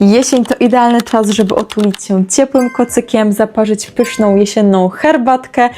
Jesień to idealny czas, żeby otulić się ciepłym kocykiem, zaparzyć pyszną jesienną herbatkę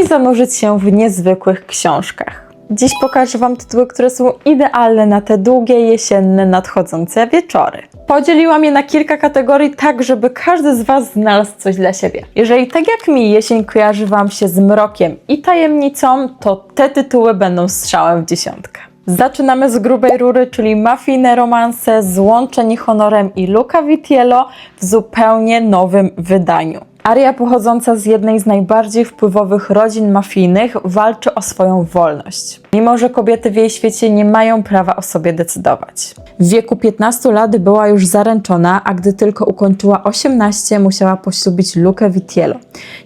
i zanurzyć się w niezwykłych książkach. Dziś pokażę Wam tytuły, które są idealne na te długie, jesienne, nadchodzące wieczory. Podzieliłam je na kilka kategorii, tak żeby każdy z Was znalazł coś dla siebie. Jeżeli tak jak mi jesień kojarzy Wam się z mrokiem i tajemnicą, to te tytuły będą strzałem w dziesiątkę. Zaczynamy z grubej rury, czyli mafijne romanse, Złączeni honorem i Luca Vitiello w zupełnie nowym wydaniu. Aria pochodząca z jednej z najbardziej wpływowych rodzin mafijnych walczy o swoją wolność. Mimo, że kobiety w jej świecie nie mają prawa o sobie decydować. W wieku 15 lat była już zaręczona, a gdy tylko ukończyła 18, musiała poślubić Lukę Vitiello,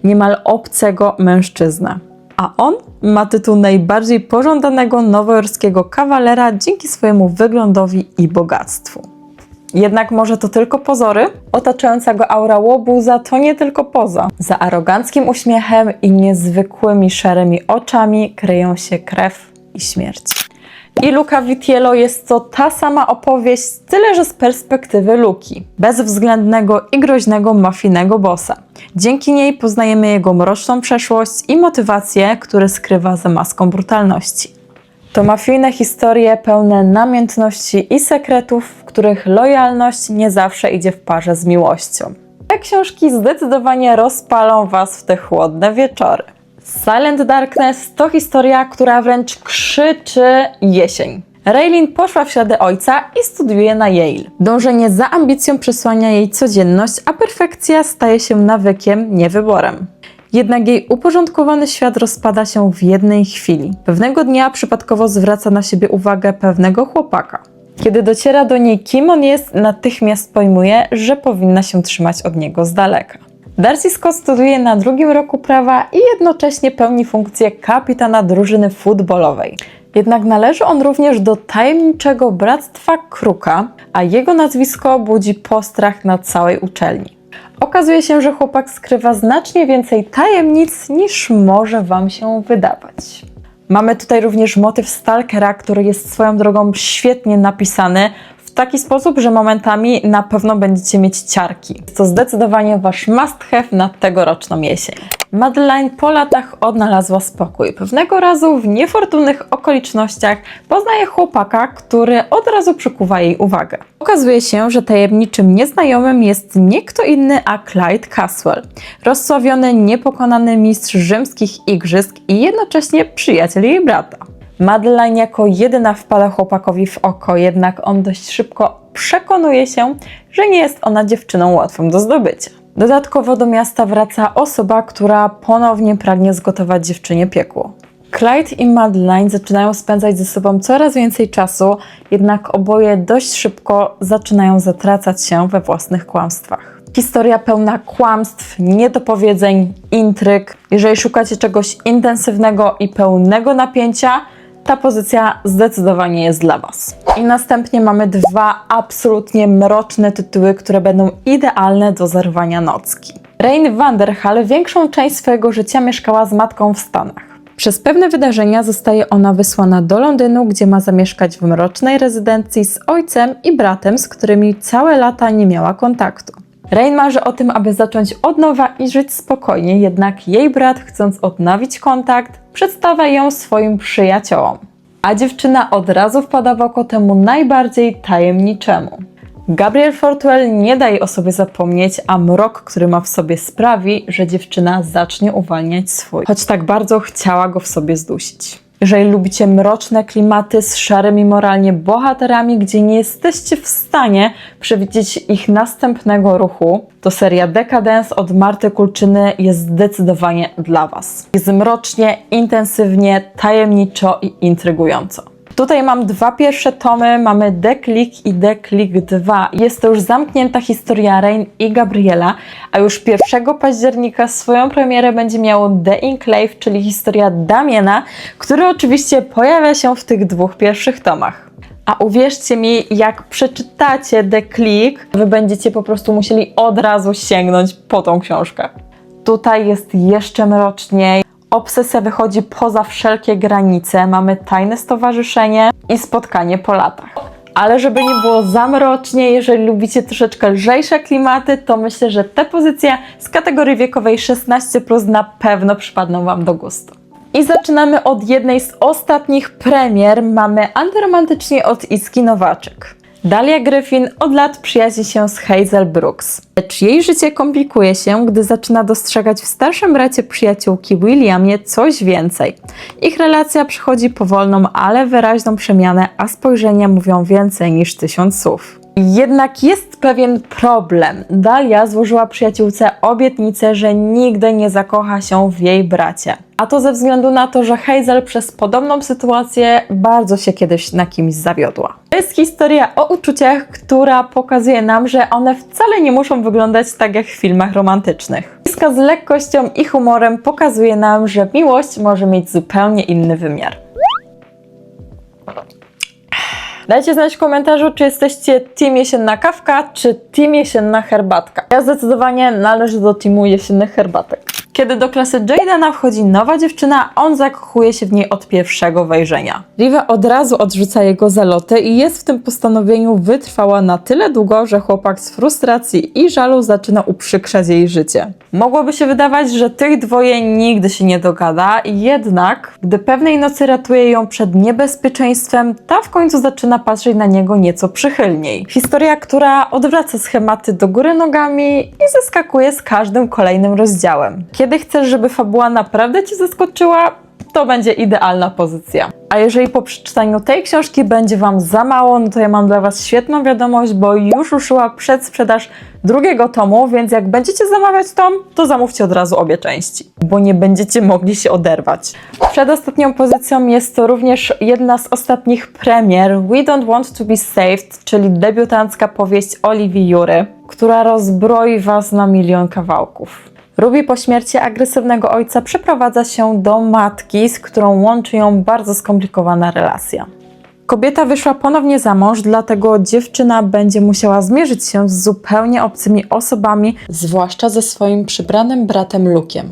niemal obcego mężczyznę a on ma tytuł najbardziej pożądanego nowojorskiego kawalera dzięki swojemu wyglądowi i bogactwu. Jednak może to tylko pozory? Otaczająca go aura łobuza to nie tylko poza. Za aroganckim uśmiechem i niezwykłymi szarymi oczami kryją się krew i śmierć. I Luca Vitiello jest to ta sama opowieść, tyle że z perspektywy Luki, bezwzględnego i groźnego mafijnego bossa. Dzięki niej poznajemy jego mroczną przeszłość i motywacje, które skrywa za maską brutalności. To mafijne historie pełne namiętności i sekretów, w których lojalność nie zawsze idzie w parze z miłością. Te książki zdecydowanie rozpalą Was w te chłodne wieczory. Silent Darkness to historia, która wręcz krzyczy jesień. Raylin poszła w ślady ojca i studiuje na Yale. Dążenie za ambicją przesłania jej codzienność, a perfekcja staje się nawykiem, nie wyborem. Jednak jej uporządkowany świat rozpada się w jednej chwili. Pewnego dnia przypadkowo zwraca na siebie uwagę pewnego chłopaka. Kiedy dociera do niej, kim on jest, natychmiast pojmuje, że powinna się trzymać od niego z daleka. Darcy Scott studiuje na drugim roku prawa i jednocześnie pełni funkcję kapitana drużyny futbolowej. Jednak należy on również do tajemniczego bractwa Kruka, a jego nazwisko budzi postrach na całej uczelni. Okazuje się, że chłopak skrywa znacznie więcej tajemnic niż może Wam się wydawać. Mamy tutaj również motyw Stalkera, który jest swoją drogą świetnie napisany taki sposób, że momentami na pewno będziecie mieć ciarki. To zdecydowanie Wasz must have na tegoroczną jesień. Madeline po latach odnalazła spokój. Pewnego razu w niefortunnych okolicznościach poznaje chłopaka, który od razu przykuwa jej uwagę. Okazuje się, że tajemniczym nieznajomym jest nie kto inny, a Clyde Caswell, rozsławiony, niepokonany mistrz rzymskich igrzysk i jednocześnie przyjaciel jej brata. Madeline jako jedyna wpada chłopakowi w oko, jednak on dość szybko przekonuje się, że nie jest ona dziewczyną łatwą do zdobycia. Dodatkowo do miasta wraca osoba, która ponownie pragnie zgotować dziewczynie piekło. Clyde i Madeline zaczynają spędzać ze sobą coraz więcej czasu, jednak oboje dość szybko zaczynają zatracać się we własnych kłamstwach. Historia pełna kłamstw, niedopowiedzeń, intryg. Jeżeli szukacie czegoś intensywnego i pełnego napięcia, ta pozycja zdecydowanie jest dla Was. I następnie mamy dwa absolutnie mroczne tytuły, które będą idealne do zerwania nocki. Rain Vanderhall większą część swojego życia mieszkała z matką w Stanach. Przez pewne wydarzenia zostaje ona wysłana do Londynu, gdzie ma zamieszkać w mrocznej rezydencji z ojcem i bratem, z którymi całe lata nie miała kontaktu. Rain marzy o tym, aby zacząć od nowa i żyć spokojnie, jednak jej brat, chcąc odnowić kontakt, przedstawia ją swoim przyjaciołom. A dziewczyna od razu wpada w oko temu najbardziej tajemniczemu. Gabriel Fortuel nie daje o sobie zapomnieć, a mrok, który ma w sobie sprawi, że dziewczyna zacznie uwalniać swój, choć tak bardzo chciała go w sobie zdusić. Jeżeli lubicie mroczne klimaty z szarymi moralnie bohaterami, gdzie nie jesteście w stanie przewidzieć ich następnego ruchu, to seria Decadence od Marty Kulczyny jest zdecydowanie dla Was. Jest mrocznie, intensywnie, tajemniczo i intrygująco. Tutaj mam dwa pierwsze tomy, mamy The Click i The Click 2. Jest to już zamknięta historia Rain i Gabriela, a już 1 października swoją premierę będzie miało The Enclave, czyli historia Damiena, który oczywiście pojawia się w tych dwóch pierwszych tomach. A uwierzcie mi, jak przeczytacie The Click, wy będziecie po prostu musieli od razu sięgnąć po tą książkę. Tutaj jest jeszcze mroczniej. Obsesja wychodzi poza wszelkie granice. Mamy tajne stowarzyszenie i spotkanie po latach. Ale żeby nie było zamrocznie, jeżeli lubicie troszeczkę lżejsze klimaty, to myślę, że te pozycje z kategorii wiekowej 16 na pewno przypadną Wam do gustu. I zaczynamy od jednej z ostatnich premier. Mamy antyromantycznie od Iski Nowaczek. Dalia Gryfin od lat przyjaźni się z Hazel Brooks. Lecz jej życie komplikuje się, gdy zaczyna dostrzegać w starszym bracie przyjaciółki Williamie coś więcej. Ich relacja przychodzi powolną, ale wyraźną przemianę, a spojrzenia mówią więcej niż tysiąc słów. Jednak jest pewien problem. Dalia złożyła przyjaciółce obietnicę, że nigdy nie zakocha się w jej bracie. A to ze względu na to, że Hazel przez podobną sytuację bardzo się kiedyś na kimś zawiodła. To jest historia o uczuciach, która pokazuje nam, że one wcale nie muszą wyglądać tak jak w filmach romantycznych. Iska z lekkością i humorem pokazuje nam, że miłość może mieć zupełnie inny wymiar. Dajcie znać w komentarzu, czy jesteście team jesienna kawka, czy team jesienna herbatka. Ja zdecydowanie należę do teamu jesiennych herbatek. Kiedy do klasy Jadena wchodzi nowa dziewczyna, on zakochuje się w niej od pierwszego wejrzenia. Riva od razu odrzuca jego zaloty i jest w tym postanowieniu wytrwała na tyle długo, że chłopak z frustracji i żalu zaczyna uprzykrzać jej życie. Mogłoby się wydawać, że tych dwoje nigdy się nie dogada, jednak gdy pewnej nocy ratuje ją przed niebezpieczeństwem, ta w końcu zaczyna patrzeć na niego nieco przychylniej. Historia, która odwraca schematy do góry nogami i zaskakuje z każdym kolejnym rozdziałem. Kiedy chcesz, żeby fabuła naprawdę cię zaskoczyła, to będzie idealna pozycja. A jeżeli po przeczytaniu tej książki będzie Wam za mało, no to ja mam dla Was świetną wiadomość, bo już ruszyła przedsprzedaż drugiego tomu, więc jak będziecie zamawiać tom, to zamówcie od razu obie części, bo nie będziecie mogli się oderwać. Przedostatnią pozycją jest to również jedna z ostatnich premier We Don't Want to Be Saved, czyli debiutancka powieść Oliwii Jury, która rozbroi Was na milion kawałków. Ruby po śmierci agresywnego ojca przeprowadza się do matki, z którą łączy ją bardzo skomplikowana relacja. Kobieta wyszła ponownie za mąż, dlatego dziewczyna będzie musiała zmierzyć się z zupełnie obcymi osobami, zwłaszcza ze swoim przybranym bratem Lukiem.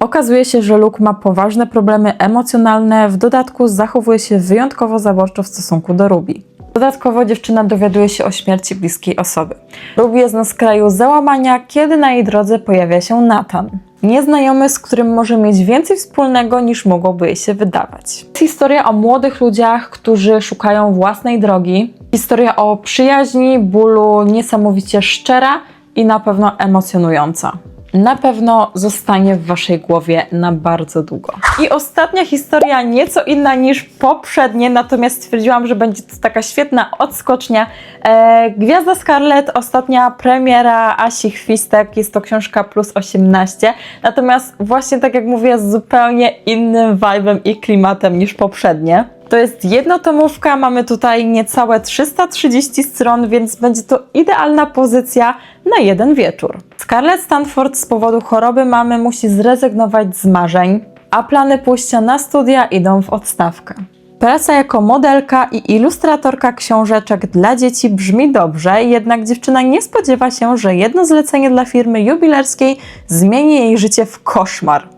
Okazuje się, że Luke ma poważne problemy emocjonalne, w dodatku zachowuje się wyjątkowo zaborczo w stosunku do Ruby. Dodatkowo dziewczyna dowiaduje się o śmierci bliskiej osoby. Ruby jest na skraju załamania, kiedy na jej drodze pojawia się Nathan. Nieznajomy, z którym może mieć więcej wspólnego niż mogłoby jej się wydawać. Historia o młodych ludziach, którzy szukają własnej drogi. Historia o przyjaźni, bólu, niesamowicie szczera i na pewno emocjonująca na pewno zostanie w Waszej głowie na bardzo długo. I ostatnia historia, nieco inna niż poprzednie, natomiast stwierdziłam, że będzie to taka świetna odskocznia. E, Gwiazda Scarlet, ostatnia premiera Asi Chwistek, jest to książka plus 18, natomiast właśnie tak jak mówię, z zupełnie innym vibe'em i klimatem niż poprzednie. To jest jednotomówka, mamy tutaj niecałe 330 stron, więc będzie to idealna pozycja na jeden wieczór. Scarlett Stanford z powodu choroby mamy musi zrezygnować z marzeń, a plany pójścia na studia idą w odstawkę. Praca jako modelka i ilustratorka książeczek dla dzieci brzmi dobrze, jednak dziewczyna nie spodziewa się, że jedno zlecenie dla firmy jubilerskiej zmieni jej życie w koszmar.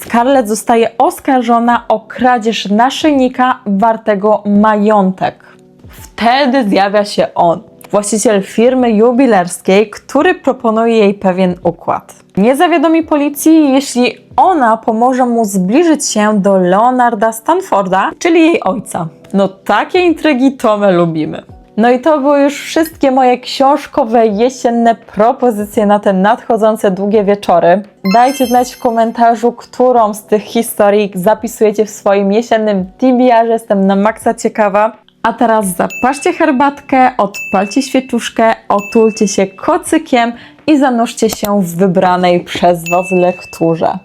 Scarlett zostaje oskarżona o kradzież naszyjnika wartego majątek. Wtedy zjawia się on, właściciel firmy jubilerskiej, który proponuje jej pewien układ. Nie zawiadomi policji, jeśli ona pomoże mu zbliżyć się do Leonarda Stanforda, czyli jej ojca. No takie intrygi to my lubimy. No i to były już wszystkie moje książkowe jesienne propozycje na te nadchodzące długie wieczory. Dajcie znać w komentarzu, którą z tych historii zapisujecie w swoim jesiennym TBR. Jestem na maksa ciekawa. A teraz zapaszcie herbatkę, odpalcie świeczuszkę, otulcie się kocykiem i zanurzcie się w wybranej przez Was lekturze.